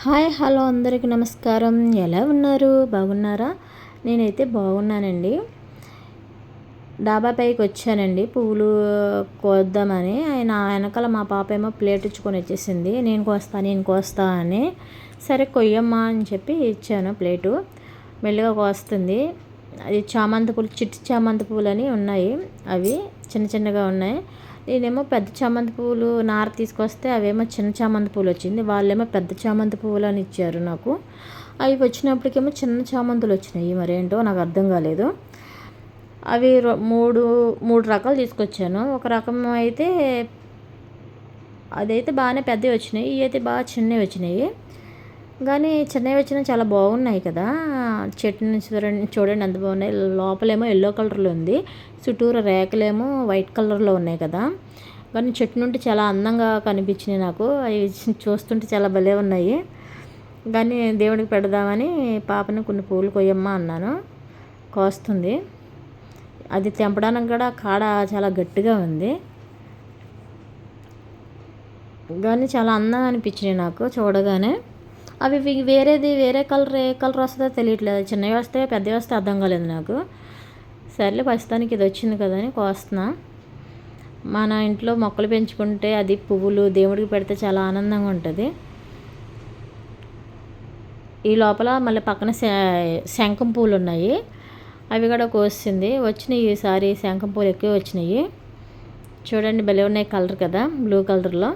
Hi hello అందరికీ నమస్కారం. ఎలా ఉన్నారు? బాగున్నారా? నేనైతే బాగున్నానండి. డాబా పైకి వచ్చానండి. పువ్వులు కోద్దామని. ఆయన వెనకాల మా పాప ఏమో ప్లేట్ ఇచ్చుకొని వచ్చేసింది. నేను కోస్తా నేను కోస్తా అని. సరే కొయ్యమ్మా అని చెప్పి ఇచ్చాను ప్లేటు. మెల్లిగా కోస్తుంది. అది చామంతి పూలు చిట్టి చామంతి పూలు అని ఉన్నాయి. అవి చిన్న చిన్నగా ఉన్నాయి. నేనేమో పెద్ద చామంతి పువ్వులు నార తీసుకొస్తే అవేమో చిన్న చామంతి పువ్వులు వచ్చింది. వాళ్ళేమో పెద్ద చామంతి పువ్వులు అని ఇచ్చారు నాకు. అవి వచ్చినప్పటికేమో చిన్న చామంతులు వచ్చినాయి. మరేంటో నాకు అర్థం కాలేదు. అవి మూడు మూడు రకాలు తీసుకొచ్చాను. ఒక రకం అయితే అదైతే బాగానే పెద్దవి వచ్చినాయి. ఇవి అయితే బాగా చిన్నవి వచ్చినాయి. కానీ చెన్నై వచ్చిన చాలా బాగున్నాయి కదా. చెట్టు చూడండి చూడండి ఎంత బాగున్నాయి. లోపలేమో ఎల్లో కలర్లో ఉంది. చుట్టూరు రేకలేమో వైట్ కలర్లో ఉన్నాయి కదా. కానీ చెట్టు నుండి చాలా అందంగా కనిపించినాయి నాకు. అవి చూస్తుంటే చాలా భలే ఉన్నాయి. కానీ దేవుడికి పెడదామని పాపని కొన్ని పూలు కొయ్యమ్మా అన్నాను. కోస్తుంది. అది తెంపడానికి కూడా కాడ చాలా గట్టిగా ఉంది. కానీ చాలా అందంగా అనిపించినాయి నాకు చూడగానే. అవి వేరేది వేరే కలర్ ఏ కలర్ వస్తుందో తెలియట్లేదు. చిన్నవి వస్తే పెద్దవి వస్తే అర్థం కాలేదు నాకు. సర్లే ప్రస్తుతానికి ఇది వచ్చింది కదా అని కోస్తున్నా. మన ఇంట్లో మొక్కలు పెంచుకుంటే అది పువ్వులు దేవుడికి పెడితే చాలా ఆనందంగా ఉంటుంది. ఈ లోపల మళ్ళీ పక్కన శంఖం పూలు ఉన్నాయి. అవి కూడా కోసింది. వచ్చినాయి ఈసారి శంఖం పూలు ఎక్కువ వచ్చినాయి. చూడండి భలే ఉన్నాయి కలర్ కదా బ్లూ కలర్లో.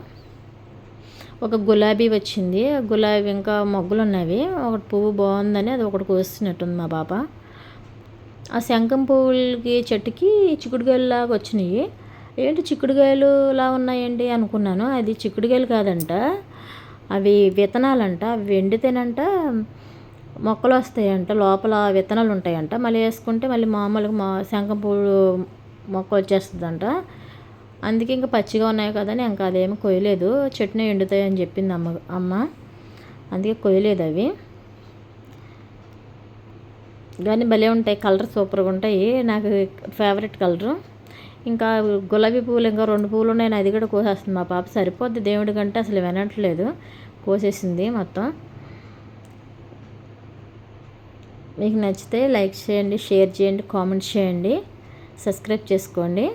ఒక గులాబీ వచ్చింది. గులాబీ ఇంకా మొగ్గులు ఉన్నవి ఒకటి పువ్వు బాగుందని అది ఒకటి కోసినట్టుంది మా పాప. ఆ శంఖం పువ్వులకి చెట్టుకి చిక్కుడుగాయలులాగా వచ్చినాయి. ఏంటి చిక్కుడుగాయలులా ఉన్నాయండి అనుకున్నాను. అది చిక్కుడుగాయలు కాదంట. అవి విత్తనాలంట. అవి ఎండితేనంట మొక్కలు వస్తాయంట. లోపల విత్తనాలు ఉంటాయంట మళ్ళీ వేసుకుంటే మళ్ళీ మామూలుగా మా శంఖం పువ్వు మొక్క వచ్చేస్తుందంట. అందుకే ఇంకా పచ్చిగా ఉన్నాయి కదా ఇంకా అదేమి కొయ్యలేదు. చట్నీ ఎండుతాయి అని చెప్పింది అమ్మ అమ్మ. అందుకే కొయ్యలేదు అవి. కానీ భలే ఉంటాయి కలర్ సూపర్గా ఉంటాయి. నాకు ఫేవరెట్ కలరు. ఇంకా గులాబీ పువ్వులు ఇంకా రెండు పువ్వులు ఉన్నాయి. అది కూడా కోసేస్తుంది. మా పాప సరిపోద్ది దేవుడి కంటే అసలు వినట్లేదు. కోసేసింది మొత్తం. మీకు నచ్చితే లైక్ చేయండి షేర్ చేయండి కామెంట్ చేయండి. సబ్స్క్రైబ్ చేసుకోండి.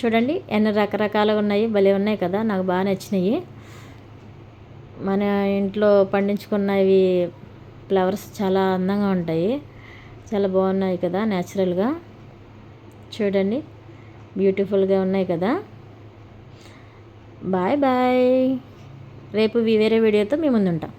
చూడండి ఎన్ని రకరకాలుగా ఉన్నాయి భలే ఉన్నాయి కదా నాకు బాగా నచ్చినాయి. మన ఇంట్లో పండించుకున్నవి ఫ్లవర్స్ చాలా అందంగా ఉంటాయి చాలా బాగున్నాయి కదా న్యాచురల్గా చూడండి బ్యూటిఫుల్గా ఉన్నాయి కదా. Bye bye. రేపు వేరే వీడియోతో మీ ముందు ఉంటాం